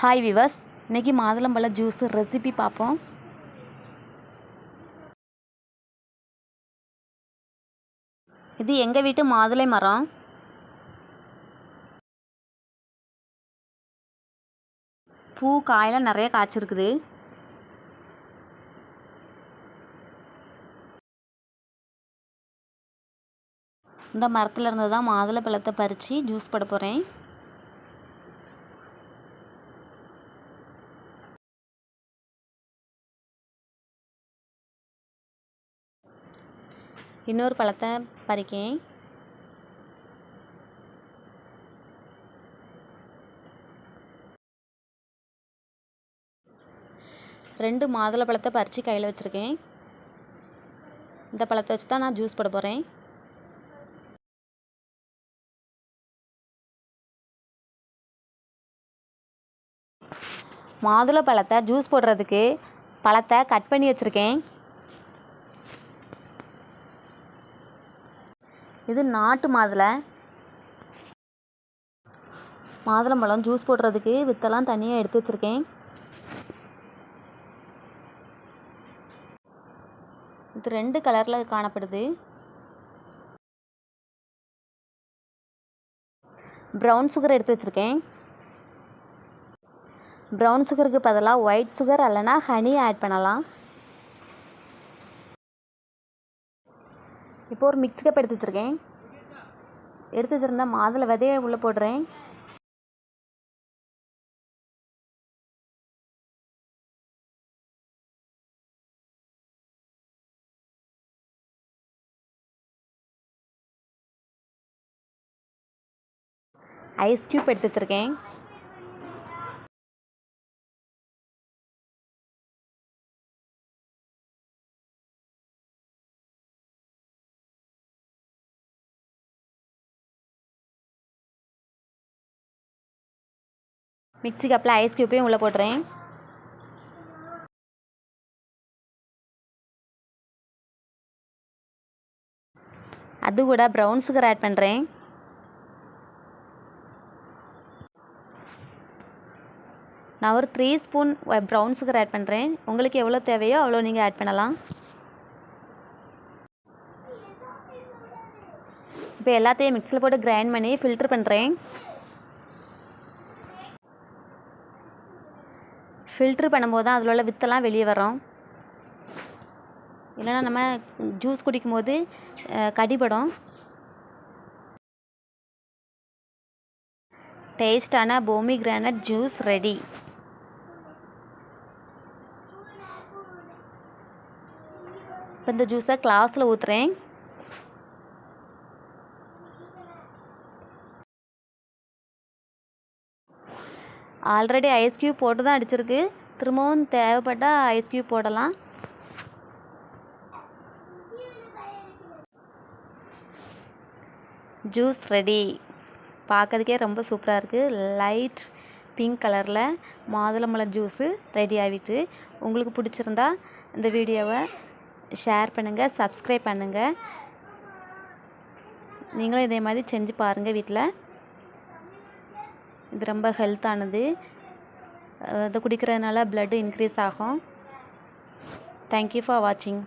Hi விவஸ் இன்றைக்கி மாதுளம்பழ juice recipe பார்ப்போம். இது எங்கள் வீட்டு மாதுளை மரம்? பூ காயெல்லாம் நிறைய காய்ச்சிருக்குது. இந்த மரத்தில் இருந்து தான் மாதுளை பழத்தை பறித்து ஜூஸ் போட போகிறேன் இன்னொரு பழத்தை பறிக்கேன். ரெண்டு மாதுளை பழத்தை பறித்து கையில் வச்சுருக்கேன். இந்த பழத்தை வச்சு தான் நான் ஜூஸ் போட போகிறேன் மாதுளை பழத்தை ஜூஸ் போடுறதுக்கு பழத்தை கட் பண்ணி வச்சுருக்கேன். இது நாட்டு மாதுளை. மாதுளம்பழம் ஜூஸ் போடுறதுக்கு வித்தெல்லாம் தனியாக எடுத்து வச்சுருக்கேன். இது ரெண்டு கலரில் காணப்படுது. ப்ரௌன் சுகர் எடுத்து வச்சுருக்கேன். ப்ரௌன் சுகருக்கு பதிலாக ஒயிட் சுகர் இல்லைனா ஹனி ஆட் பண்ணலாம். இப்போ ஒரு மிக்ஸ் கப் எடுத்து வச்சுருக்கேன். எடுத்து வச்சுருந்தா மாதுளை விதையை உள்ளே போடுறேன். ஐஸ் க்யூப் எடுத்து வச்சுருக்கேன். மிக்ஸி கப்பில் ஐஸ் க்யூப்பையும் உள்ளே போட்டுறேன். அது கூட ப்ரௌன் சுகர் ஆட் பண்ணுறேன். நான் ஒரு three spoon brown sugar add பண்ணுறேன். உங்களுக்கு எவ்வளோ தேவையோ அவ்வளோ நீங்கள் ஆட் பண்ணலாம். இப்போ எல்லாத்தையும் மிக்ஸியில் போட்டு கிரைண்ட் பண்ணி ஃபில்ட்ரு பண்ணுறேன். ஃபில்ட்ரு பண்ணும்போது தான் அதில் உள்ள வித்தெல்லாம் வெளியே வரும். இல்லைன்னா நம்ம ஜூஸ் குடிக்கும்போது கடிபடும். டேஸ்டான பூமி கிரானட் ஜூஸ் ரெடி இப்போ இந்த ஜூஸை கிளாஸில் ஊற்றுறேன் ஆல்ரெடி ஐஸ் க்யூப் போட்டு தான் அடிச்சிருக்கு. திரும்பவும் தேவைப்பட்டால் ஐஸ் க்யூப் போடலாம். ஜூஸ் ரெடி பார்க்கறதுக்கே ரொம்ப சூப்பராக இருக்குது லைட் பிங்க் கலரில் மாதுளம்பழம் ஜூஸு ரெடி ஆகிட்டு உங்களுக்கு பிடிச்சிருந்தா இந்த வீடியோவை ஷேர் பண்ணுங்கள் சப்ஸ்கிரைப் பண்ணுங்கள் நீங்களும் இதே மாதிரி செஞ்சு பாருங்கள் வீட்டில் இது ரொம்ப ஹெல்த்தானது அதை குடிக்கிறதுனால ப்ளட்டு இன்க்ரீஸ் ஆகும். தேங்க்யூ ஃபார் வாட்சிங்